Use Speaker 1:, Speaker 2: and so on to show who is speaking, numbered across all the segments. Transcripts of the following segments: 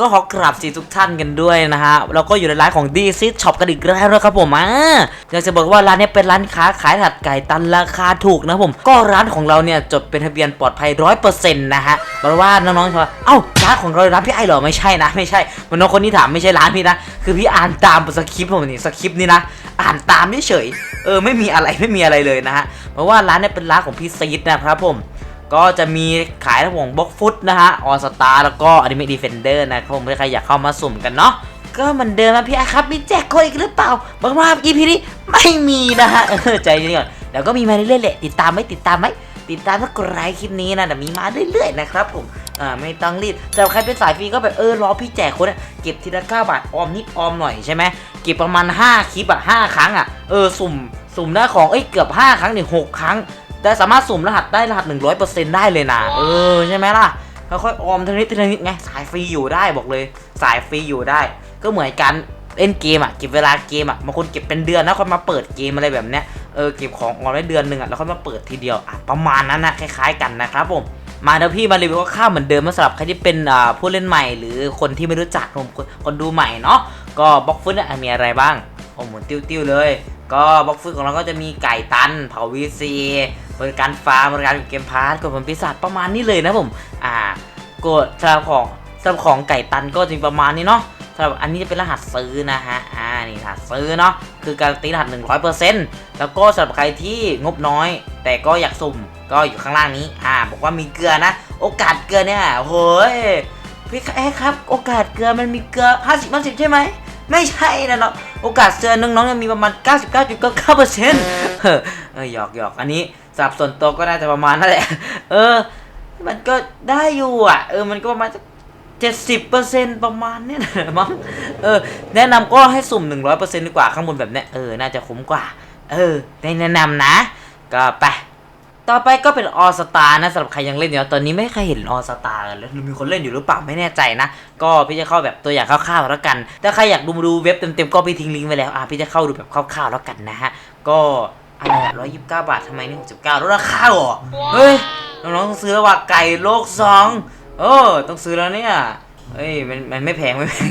Speaker 1: ก็ขอกราบสีทุกท่านกันด้วยนะฮะเราก็อยู่ในร้านของดีซิช็อปกันอีกแล้วนะครับผมอ่าอยากจะบอกว่าร้านนี้เป็นร้านค้าขายถัดไก่ตันราคาถูกนะผม ก็ร้านของเราเนี่ยจดเป็นทะเบียนปลอดภัยร้อยเปอร์เซ็นต์นะฮะเพราะว่าน้องๆจะว่าเอ้าร้านของเราร้านพี่ไอเหรอไม่ใช่นะ ไม่ใช่มันน้องคนที่ถามไม่ใช่ร้านพี่นะ คือพี่อ่านตามสคริปต์ผมนี่สคริปต์นี่นะอ่านตามเฉยเออไม่มีอะไรไม่มีอะไรเลยนะฮะเพราะว่าร้านเนี่ยเป็นร้านของพี่ซีดนะครับผม ก็จะมีขายทั้งวงบ็อกฟุตนะฮะออสตาร์แล้วก็อนิเมะดีเฟนเดอร์นะครับผมใครอยากเข้ามาสุ่มกันเนาะก็เหมือนเดิมนะพี่ไอครับมีแจกโคอีกหรือเปล่าบอกว่า EP นี้ไม่มีนะฮะใจเย็นก่อนเดี๋ยวก็มีมาเรื่อยๆแหละติดตามไหมติดตามไหมติดตามถ้ากดไลค์คลิปนี้นะเดี๋ยวมีมาเรื่อยๆนะครับผมอ่าไม่ต้องรีบสำหรับใครเป็นสายฟรีก็แบบเออรอพี่แจกค้ดอะเก็บทีละ9บาทออมนิดออมหน่อยใช่ไหมเก็บประมาณ 5 คลิปอะ5ครั้งอะเออสุ่มสุ่มได้ของเอ้ยเกือบ 5 ครั้งเนี่ยหกครั้ง แต่สามารถสุ่มรหัสได้รหัส 100%ได้เลยนะ เออใช่ไหมล่ะค่อยๆออมทีละนิดทีละนิดไงสายฟรีอยู่ได้บอกเลย สายฟรีอยู่ได้ ก็เหมือนการเล่นเกมอะเก็บเวลาเกมอะบางคนเก็บเป็นเดือนนะค่อยมาเปิดเกมอะไรแบบเนี้ยเออเก็บของออมได้เดือนหนึ่งอะแล้วค่อยมาเปิดทีเดียวอะประมาณนั้นนะคล้าย ๆ กันนะครับผมมาเดี๋ยวพี่มารีวิวข้าวเหมือนเดิมมาสำหรับใครที่เป็นอ่าผู้เล่นใหม่ หรือคนที่ไม่รู้จักผมคนคนดูใหม่เนาะก็บล็อกฟุตเนี่ยมีอะไรบ้างโอ้หมุนติ้วๆเลย ก็บล็อกฟุตของเราก็จะมีไก่ตันเผาวีซี บริการฟาร์มบริการเกมพาร์ทกดผลปีศาจประมาณนี้เลยนะผมอ่ากดสำหรับของสำหรับของไก่ตันก็จะมีประมาณนี้เนาะสำหรับอันนี้จะเป็นรหัสซื้อนะฮะอ่านี่รหัสซื้อเนาะคือการตีรหัส 100%แล้วก็สำหรับใครที่งบน้อย แต่ก็อยากสุ่มก็อยู่ข้างล่างนี้อ่าบอกว่ามีเกลือนะ โอกาสเกลือเนี่ยโอ้ยพี่เอ๊ครับ โอกาสเกลือมันมีเกลือ 50 50 ใช่ไหมไม่ใช่นะเนาะโอกาสเจอน้องๆยังมีประมาณ 99.99%เออเออหยอกหยอกอันนี้ สับส่วนตัวก็น่าจะประมาณนั่นแหละ เออ มันก็ได้อยู่อะ เออ มันก็ประมาณเจ็ดสิบเปอร์เซ็นต์ประมาณเนี้ยนะมั้ง เออ แนะนำก็ให้สุ่มหนึ่งร้อยเปอร์เซ็นต์ดีกว่าข้างบนแบบเนี้ย เออ น่าจะคุ้มกว่า เออ ได้แนะนำนะ ก็ไป ต่อไปก็เป็นออสตานะสำหรับใครยังเล่นอยู่ตอนนี้ไม่เคยเห็นออสตาเลยมีคนเล่นอยู่หรือเปล่าไม่แน่ใจนะ ก็พี่จะเข้าแบบตัวอย่างคร่าวๆแล้วกัน ถ้าใครอยากดูดูเว็บเต็มๆก็พี่ทิ้งลิงก์ไว้แล้ว อะพี่จะเข้าดูแบบคร่าวๆแล้วกันนะฮะ ก็ อะไรร้อยยี่สิบเก้าบาททำไมนี่หกสิบเก้าลดราคาเหรอเฮ้ยน้องๆต้องซื้อแล้วว่าไก่โลกสองเออต้องซื้อแล้วเนี่ยเอ้ยมันมันไม่แพงไม่แพง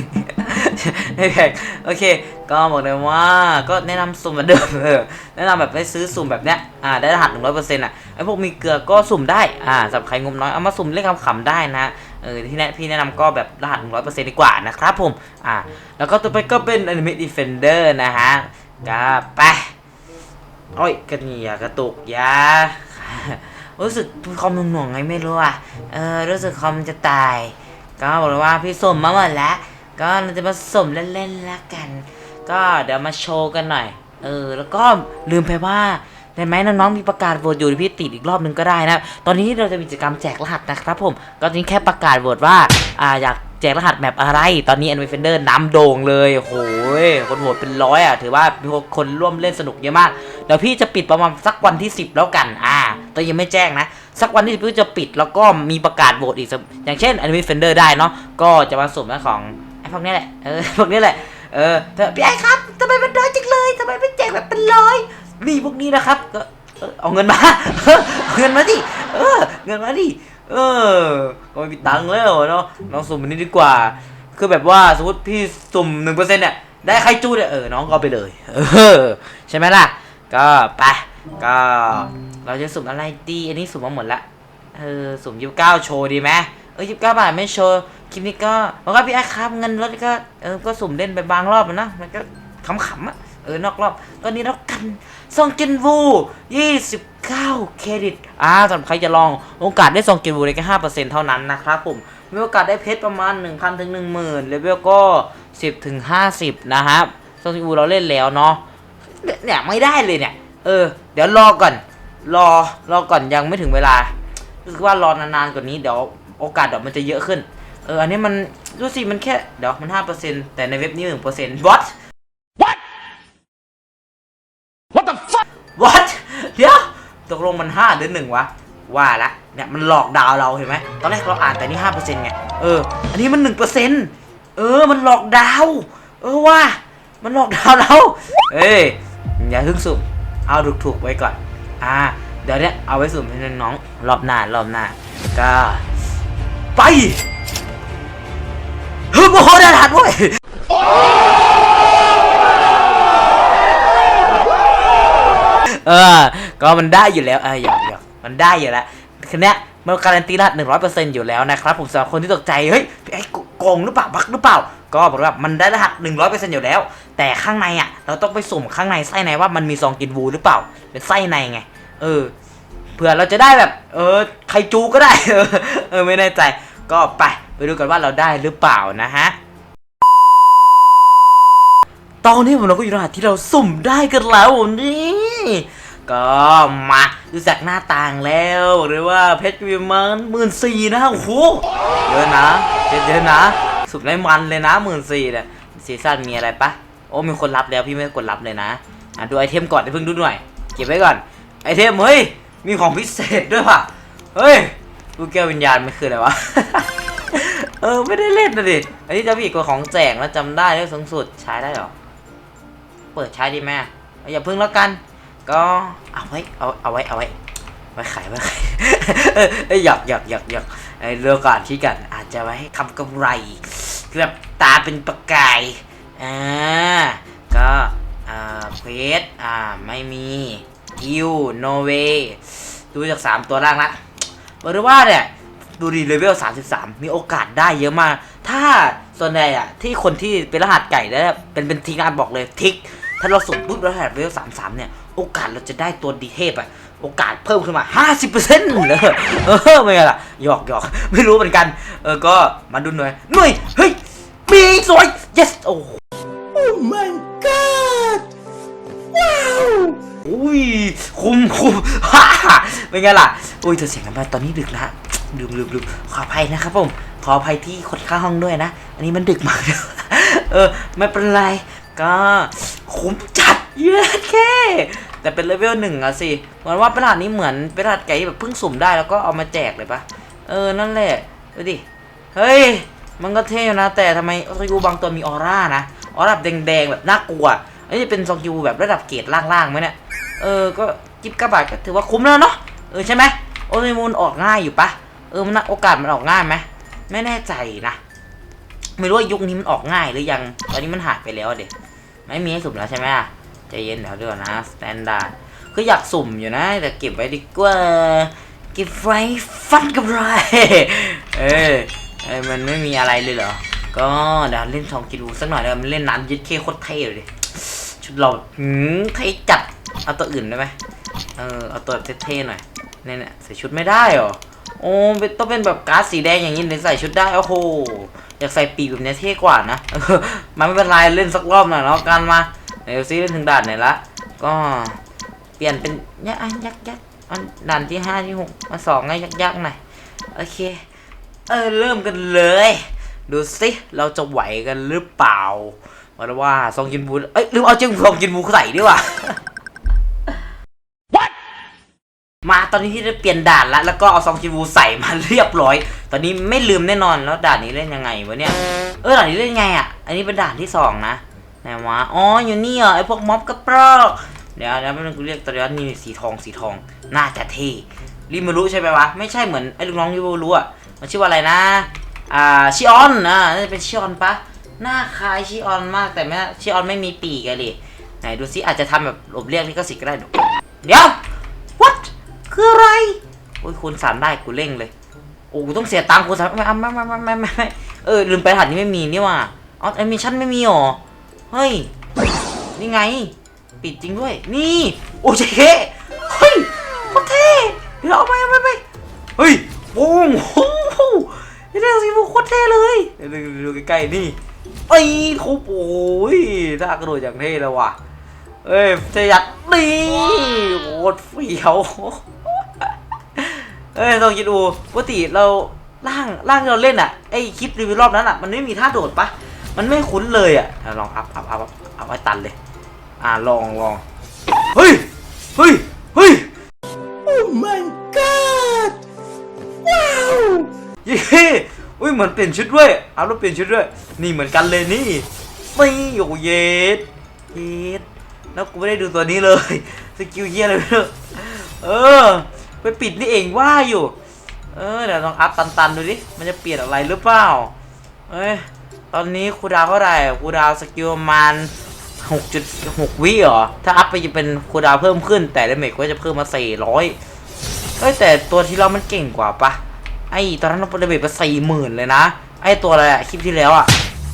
Speaker 1: ไม่แพงโอเค ก็บอกเลยว่าก็แนะนำสุ่มเหมือนเดิมเออแนะนำแบบให้ซื้อสุ่มแบบเนี้ยอ่าได้รหัสหนึ่งร้อยเปอร์เซ็นต์อะไอพวกมีเกลือก็สุ่มได้อ่าสำหรับใครงบน้อยเอามาสุ่มเล่นขำๆได้นะเออที่แนะพี่แนะนำก็แบบรหัสหนึ่งร้อยเปอร์เซ็นต์ดีกว่านะครับผมอ่าแล้วก็ต่อไปก็เป็น Anime Defender นะฮะก็ไป โอ้ยกระเนียกระตุกยารู้สึกคอมหน่วงๆไงไม่รู้อะ เออรู้สึกคอมจะตาย ก็บอกเลยว่าพี่สมมาหมดแล้วก็เราจะมาสมเล่นๆละกัน ก็เดี๋ยวมาโชว์กันหน่อย เออ แล้วก็ลืมไปว่าได้ไหมน้องๆมีประกาศโหวตอยู่พี่ติดอีกรอบนึงก็ได้นะ ตอนนี้เราจะมีกิจกรรมแจกรหัสนะครับผม ก็ตอนนี้แค่ประกาศโหวตว่า อ่าอยาก แจกรหัสแมปอะไร ตอนนี้ a n v i f e n d e r น้ำโด่งเลยโหยคนโหวตเป็นร้อยอะ ถือว่ามีคนร่วมเล่นสนุกเยอะมาก เดี๋ยวพี่จะปิดประมาณสักวันที่ 10 แล้วกัน อ่าแต่ยังไม่แจ้งนะ สักวันที่พี่จะปิดแล้วก็มีประกาศโหวตอีกสักอย่างเช่น a n v i f e n d e r ได้เนาะ ก็จะมาสุ่มเรื่องของไอ้พวกนี้แหละ เออ พวกนี้แหละ เออเธอพี่ไอ้ครับทำไมมันน้อยจังเลยทำไมไม่แจกแบบเป็นร้อยนี่พวกนี้นะครับก็เออเอาเงินมา เอาเงินมาดิ เออ เงินมาดิ เออ ก็ไม่มีตังค์แล้วเนาะน้องสุ่มอันนี้ดีกว่า คือแบบว่าสมมติพี่สุ่มหนึ่งเปอร์เซ็นต์เนี่ยได้ใครจู้เนี่ยเออน้องก็ไปเลย เออ ใช่ไหมล่ะ ก็ไปก็เราจะสุ่มอะไรดีอันนี้สุ่มมาหมดละเออสุ่มยี่สิบเก้าโชว์ดีไหมเออยี่สิบเก้าบาทไม่โชว์คลิปนี้ก็บอกว่าพี่ไอ้ครับเงินลดก็เออก็สุ่มเล่นไปบางรอบนะมันก็ขำๆอะ เออนอกรอบตอนนี้เรากันซองจินวู 29 เครดิตอ่าสำหรับใครจะลองโอกาสได้ซองจินวูได้แค่5%เท่านั้นนะครับผมมีโอกาสได้เพชรประมาณ 1,000ถึง10,000เลเวลก็10ถึง50 นะครับซองจินวูเราเล่นแล้วเนาะเนี่ยไม่ได้เลยเนี่ย เออ เดี๋ยวรอก่อน รอรอก่อนยังไม่ถึงเวลารู้สึกว่ารอนานๆกว่านี้เดี๋ยวโอกาสเดี๋ยวมันจะเยอะขึ้น เออ อันนี้มันดูสิมันแค่เดี๋ยวมันห้าเปอร์เซ็นต์แต่ในเว็บนี้หนึ่งเปอร์เซ็นต์ What ตกลงมันห้าหรือหนึ่งวะ ว่าละเนี่ยมันหลอกดาวเราเห็นไหมตอนแรกเราอ่านแต่นี่ห้าเปอร์เซ็นต์ไงเอออันนี้มันหนึ่งเปอร์เซ็นต์เออมันหลอกดาว เออว่า มันหลอกดาวเราเอ้ยอย่าฮึ่งสุ่มเอาถูกๆไว้ก่อน อ่า เดี๋ยวเนี้ยเอาไว้สุ่มให้น้องรอบหน้ารอบหน้าก็ไปเฮ้เออ ก็มันได้อยู่แล้วเออหยอกหยอกมันได้อยู่แล้วคือเนี้ยมันการันตีรหัสหนึ่งร้อยเปอร์เซ็นต์อยู่แล้วนะครับผมสำหรับคนที่ตกใจเฮ้ยไอ้โกงหรือเปล่าบักหรือเปล่า ก็บอกว่ามันได้รหัสหนึ่งร้อยเปอร์เซ็นต์อยู่แล้ว แต่ข้างในอะ เราต้องไปสุ่มข้างในไส้ในว่ามันมีซองกินวูหรือเปล่า เป็นไส้ในไง เออเผื่อเราจะได้แบบ เออไคจูก็ได้ เออไม่แน่ใจ ก็ไปไปดูกันว่าเราได้หรือเปล่านะฮะตอนนี้ผมเราก็อยู่รหัสที่เราสุ่มได้กันแล้วนี่ ก็มาดูจากหน้าต่างแล้วหรือว่าเพชรวิมันหมื่นสี่นะโอ้โหเยอะนะเพชรเยอะนะ สุดได้มันเลยนะหมื่นสี่เนี่ยซีซั่นมีอะไรปะโอ้มีคนรับแล้วพี่ไม่กดรับเลยนะอะดูไอเทมก่อนเดี๋ยวเพิ่งดูหน่อยเก็บไว้ก่อนไอเทมเฮ้ยมีของพิเศษด้วยว่ะเฮ้ยลูกแก้ววิญญาณมันคืออะไรวะเออไม่ได้เล่นนะดิอันนี้จะมีกว่าของแจกแล้วจำได้แล้วสูงสุดใช้ได้หรอเปิดใช้ดีไหมอาอย่าพึ่งแล้วกัน ก็เอาไว้เอาเอาไว้เอาไว้ไว้ขายไว้ขายหยอกหยอกหยอกหยอกเรื่องก่อนที่กันอาจจะไว้ให้ทำกำไรแบบตาเป็นประกายอ่าก็อ่าเควสอ่าไม่มีฮิวโนเวดูจาก 3 ตัวล่างละบอกเลยว่าเนี่ยดูดีเลเวล 33 มีโอกาสได้เยอะมาก ถ้าส่วนใหญ่อะที่คนที่เป็นรหัสไก่แล้วเป็นเป็นทีงานบอกเลยทิก ถ้าเราสุ่มปุ๊บรหัสเลเวล33เนี่ย โอกาสเราจะได้ตัวดีเทพอะโอกาสเพิ่มขึ้นมา 50%เลยเออไม่ไงล่ะหยอกหยอกไม่รู้เหมือนกัน เออ ก็มาดูหน่อยหน่วยเฮ้ย มีสวย yes โอ้โหอุ้ย คุ้มคุ้มฮ่าฮ่าเป็นไงล่ะ อุ้ยเธอเสียงกันไปตอนนี้ดึกแล้วลืมลืมลืมขออภัยนะครับผม ขออภัยที่คนข้างห้องด้วยนะ อันนี้มันดึกมากแล้วเออ ไม่เป็นไร ก็ คุ้มจัดเยอะแค่แต่เป็นเลเวลหนึ่งอะสิเหมือนว่าประหลาดนี้เหมือนเป็นรหัสไก่ที่แบบเพิ่งสุ่มได้แล้วก็เอามาแจกเลยปะเออนั่นแหละดูดิเฮ้ยมันก็เท่อยู่นะแต่ทำไมซองยูบางตัวมีออร่านะออร่าแบบแดงๆแบบน่ากลัวอันนี้เป็นซองยูแบบระดับเกรดล่างๆไหมเนี่ยเออก็จิบกระบาดก็ถือว่าคุ้มแล้วเนาะเออใช่ไหมโอเมมูลออกง่ายอยู่ปะเออมันน่ะโอกาสมันออกง่ายไหมไม่แน่ใจนะไม่รู้ว่ายุคนี้มันออกง่ายหรือยังตอนนี้มันหายไปแล้วเด็ก ไม่มีให้สุ่มแล้วใช่ไหมอะใจเย็นเดี๋ยวด้วยนะสแตนดาร์ดคืออยากสุ่มอยู่นะ แต่เก็บไว้ดีกว่าเก็บไว้ฟันกับไรเออเออมันไม่มีอะไรเลยเหรอ ก็เดี๋ยวเล่นทองกิรูสักหน่อยเดี๋ยวมันเล่นน้ำยึดเคโคตรเท่เลยดิชุดเราหืมเท่จัดเอาตัวอื่นได้ไหมเออเอาตัวเท่ๆหน่อยเนี่ยเนี่ยใส่ชุดไม่ได้เหรอโอ้เป็นต้องเป็นแบบการ์ดสีแดงอย่างนี้ถึงใส่ชุดได้โอ้โห อยากใส่ปีกแบบนี้เท่กว่านะเออมันไม่เป็นไรเล่นสักรอบหน่อยแล้วกันมาเดี๋ยวซิเล่นถึงด่านไหนละก็เปลี่ยนเป็นยักษ์ยักษ์ยักษ์อันด่านที่ห้าที่หกมาสองไงยักษ์ยักษ์หน่อยโอเค เออเริ่มกันเลย ดูสิเราจะไหวกันหรือเปล่าว่าแต่ว่าซองกินบูเอ้ยลืมเอาเจ้าซองกินบูใส่ดีกว่ามาตอนนี้ที่ได้เปลี่ยนด่านละแล้วก็เอาซองกินบูใส่มาเรียบร้อย ตอนนี้ไม่ลืมแน่นอนแล้วด่านนี้เล่นยังไงวะเนี่ย เออด่านนี้เล่นยังไงอะ อันนี้เป็นด่านที่สองนะไหนวะ อ๋ออยู่นี่เหรอไอพวกม็อบกระปรอกเดี๋ยวเดี๋ยวมันกูเรียกตอนนี้นี่สีทองสีทอง น่าจะเท่ริมารุใช่ไหมวะ ไม่ใช่เหมือนไอ้ลูกน้องริมารุอะ มันชื่อว่าอะไรนะ อ่าชิออนอ่าน่าจะเป็นชิออนปะหน้าคล้ายชิออนมากแต่ไม่ชิออนไม่มีปีกอะดิไหนดูซิอาจจะทำแบบหลบเลี่ยงลิขสิทธิ์ก็ได้เดี๋ยวเดี๋ยว what คืออะไร โอ้ยคูณสามได้กูเร่งเลย โอ้ต้องเสียตังค์คูสามไม่ไม่ไม่ไม่ไม่ไม่เออลืมไปรหัสนี้ไม่มีนี่ว่ะอ๋อแอนิเมชั่นไม่มีหรอเฮ้ยนี่ไง ปิดจริงด้วย นี่โอ้เจ๊เฮ้ยโคตรเท่เดี๋ยวเอาไปเอาไปเอาไปเฮ้ยโอ้โหนี่เรื่องสีฟูโคตรเท่เลยดูดูใกล้ๆนี่ไอ้ทุบโอ้ยท่ากระโดดอย่างเท่เลยว่ะเอ้ยเทยัดนี่โคตรเฟี้ยว เอ้ยลองคิดดูปกติเราล่างล่างที่เราเล่นอะไอคลิปรีวิวรอบนั้นอะมันไม่มีท่าโดดปะมันไม่คุ้นเลยอะลองอัพอัพอัพอัพอัพไว้ตันเลย อ่าลองลองเฮ้ยเฮ้ยเฮ้ย
Speaker 2: Oh my god! Wow!
Speaker 1: เย้อุ้ยเหมือนเปลี่ยนชุดด้วยเอาแล้วเปลี่ยนชุดด้วย นี่เหมือนกันเลยนี่นี่โอ้เย็ดเย็ดแล้วกูไม่ได้ดูตัวนี้เลยสกิลเยียอะไรไม่รู้เออ ไปปิดนี่เองว่าอยู่ เออเดี๋ยวลองอัพตันๆดูดิ มันจะเปลี่ยนอะไรหรือเปล่า เอ้ย ตอนนี้คูดาวเท่าไหร่คูดาวสกิลประมาณ6.6วิเหรอ ถ้าอัพไปจะเป็นคูดาวเพิ่มขึ้น แต่ดาเมจก็จะเพิ่มมา400เอ้ยแต่ตัวที่เรามันเก่งกว่าปะไอตอนนั้นเราดาเมจไป40,000เลยนะ ไอตัวอะไรอะคลิปที่แล้วอะ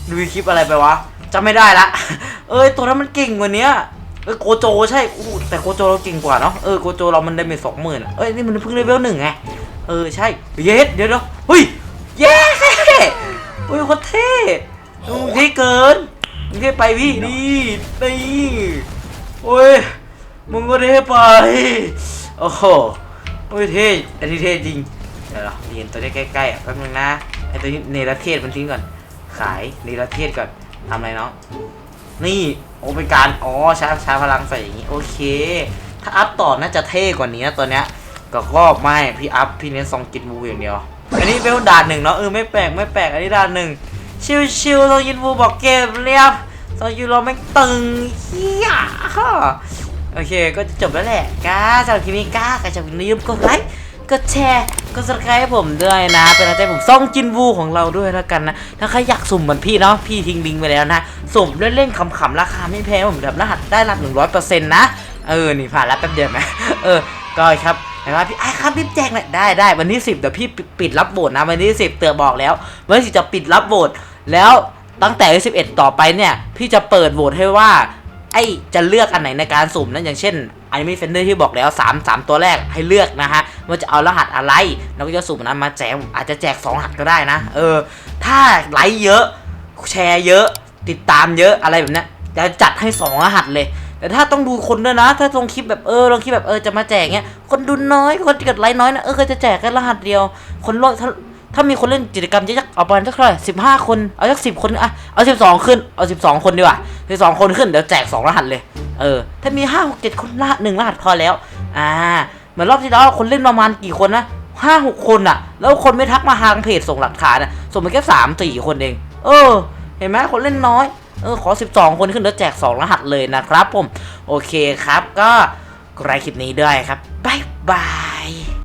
Speaker 1: ดูคลิปอะไรไปวะจำไม่ได้ละ เอ้ยตัวนั้นมันเก่งกว่านี้ เอ้ยโกโจใช่อู้แต่โกโจเราเก่งกว่าเนาะเออโกโจเรามันได้เมจสองหมื่นเอ้ยนี่มันเพิ่งเลเวลหนึ่งไงเออใช่เยสเดี๋ยวเดี๋ยวเฮ้ยเย้โอ้ยโคตรเท่เท่เกินมึงเท่ไปพี่นี่นี่โอ้ยมึงก็เท่ไปโอ้โหโอ้ยเท่อันนี้เท่จริงเดี๋ยวเราเรียนตัวนี้ใกล้ๆอะแป๊บนึงนะไอตัวนี้เนรเทศมันทิ้งก่อนขายเนรเทศก่อนทำอะไรเนาะ นี่โอเป็นการอ๋อชาร์จชาร์จพลังใส่อย่างงี้โอเค ถ้าอัพต่อน่าจะเท่กว่านี้นะตัวเนี้ยก็ก็ไม่พี่อัพพี่เน้นซองกินวูอย่างเดียว อันนี้เป็นด่านหนึ่งเนาะเออไม่แปลกไม่แปลกอันนี้ด่านหนึ่งชิวชิวๆซองกินวูบอกเกมเรียบซองกินเราไม่ตึงเฮียโอเคก็จะจบแล้วแหละก้าสำหรับคลิปนี้ก้าใครชอบคลิปนี้อย่าลืมกดไลค์กดแชร์กด subscribe ให้ผมด้วยนะ เป็นกำลังใจผมซ่องจินวูของเราด้วยแล้วกันนะ ถ้าใครอยากสุ่มเหมือนพี่เนาะพี่ทิ้งลิงก์ไปแล้วนะ สุ่มเล่นๆขำๆราคาไม่แพงผมแบบรหัสได้รับหนึ่งร้อยเปอร์เซ็นต์นะเออนี่ผ่านแล้วแป๊บเดียวไหมเออก็ครับนะครับพี่ไอ้ครับรีบแจ้งหน่อยได้ได้วันที่10เดี๋ยวพี่ปิดรับโหวตนะวันที่10เตือบอกแล้ววันที่10จะปิดรับโหวตแล้วตั้งแต่วันที่11ต่อไปเนี่ย พี่จะเปิดโหวตให้ว่าไอ้จะเลือกอันไหนในการสุ่มนั้นอย่างเช่นไอมิเฟนเดอร์ที่บอกแล้ว 3 3 ตัวแรกให้เลือกนะฮะว่าจะเอารหัสอะไร แล้วก็จะสุ่มนั้นมาแจกอาจจะแจก 2 รหัสก็ได้นะ เออ ถ้าไลค์เยอะ แชร์เยอะ ติดตามเยอะอะไรแบบนี้จะจัดให้สองรหัสเลย แต่ถ้าต้องดูคนด้วยนะ ถ้าลงคลิปแบบเออลงคลิปแบบเออจะมาแจกเงี้ย คนดูน้อยคนกดไลค์น้อยนะเออก็จะแจกแค่รหัสเดียว คนลงถ้าถ้ามีคนเล่นกิจกรรมจะจักเอาประมาณสักเท่าไหร่สิบห้าคน เอาสักสิบคนอะเอาสิบสองขึ้น เอาสิบสองคนดีกว่าสิบสองคนขึ้นเดี๋ยวแจกสองรหัสเลย เออ ถ้ามีห้าหกเจ็ดคนรหัสหนึ่งรหัสพอแล้ว อ่า เหมือนรอบที่แล้วคนเล่นประมาณกี่คนนะห้าหกคนอะแล้วคนไม่ทักมาทางเพจส่งหลักฐานอะส่งมาแค่สามสี่คนเอง เออ เห็นไหมคนเล่นน้อย เออขอ 12 คนขึ้นแล้วแจก 2 รหัสเลยนะครับผม โอเคครับก็ใครคลิปนี้ด้วยครับ บ๊ายบาย